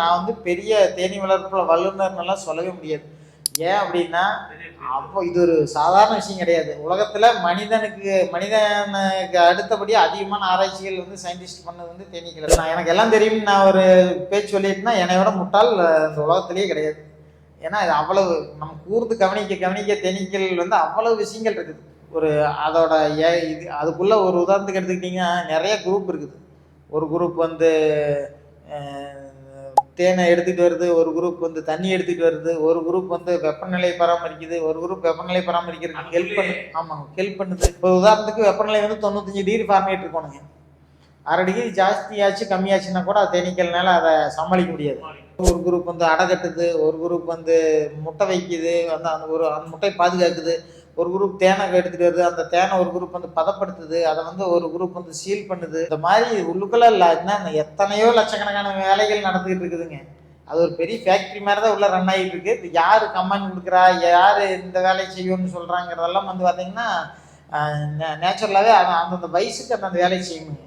நான் வந்து பெரிய தேனி வளர்ப்புல வல்லுநர்னெல்லாம் சொல்லவே முடியாது. ஏன் அப்படின்னா அப்போ இது ஒரு சாதாரண விஷயம் கிடையாது. உலகத்தில் மனிதனுக்கு மனிதனுக்கு அடுத்தபடி அதிகமான ஆராய்ச்சிகள் வந்து சயின்டிஸ்ட் பண்ணது வந்து தேனீக்கள் நான் எனக்கு எல்லாம் தெரியும் நான் ஒரு பேச்சு சொல்லிட்டுனா என்னை விட முட்டாள் இந்த உலகத்திலேயே கிடையாது. ஏன்னா இது அவ்வளவு நம்ம கூர்ந்து கவனிக்க கவனிக்க தேனீக்கள் வந்து அவ்வளவு விஷயங்கள் இருக்குது. ஒரு அதோட ஏ இது அதுக்குள்ளே ஒரு உதாரணத்துக்கு எடுத்துக்கிட்டிங்கன்னா நிறைய குரூப் இருக்குது. ஒரு குரூப் வந்து தேனை எடுத்துகிட்டு வருது ஒரு குரூப் வந்து தண்ணி எடுத்துகிட்டு வருது ஒரு குரூப் வந்து வெப்பநிலை பராமரிக்குது ஒரு குரூப் வெப்பநிலை பராமரிக்கிறதுக்கு ஹெல்ப் பண்ணு ஆமாங்க ஹெல்ப் பண்ணுது. இப்போ உதாரணத்துக்கு வெப்பநிலை வந்து தொண்ணூத்தஞ்சு டிகிரி ஃபார்மேட் இருக்கணுங்க. அரை டிகிரி ஜாஸ்தியாச்சு கம்மியாச்சுன்னா கூட அது தேனீக்கள்னால அதை சமாளிக்க முடியாது. ஒரு குரூப் வந்து அடை கட்டுது ஒரு குரூப் வந்து முட்டை வைக்குது வந்து அந்த ஒரு அந்த முட்டையை பாதுகாக்குது. ஒரு குரூப் தேனை எடுத்துட்டு வருது. அந்த தேனை ஒரு குரூப் வந்து பதப்படுத்துது. அதை வந்து ஒரு குரூப் வந்து சீல் பண்ணுது. இந்த மாதிரி உள்ளுக்குள்ள இல்லை என்ன எத்தனையோ லட்சக்கணக்கான வேலைகள் நடந்துகிட்டு இருக்குதுங்க. அது ஒரு பெரிய ஃபேக்ட்ரி மாதிரி தான் உள்ளே ரன் ஆகிட்டு இருக்கு. இது கமெண்ட் கொடுக்குறா? யார் இந்த வேலையை செய்யணும்னு சொல்கிறாங்கிறதெல்லாம் வந்து பார்த்தீங்கன்னா நேச்சுரலாகவே அந்தந்த வயசுக்கு அந்தந்த வேலையை செய்யணுங்க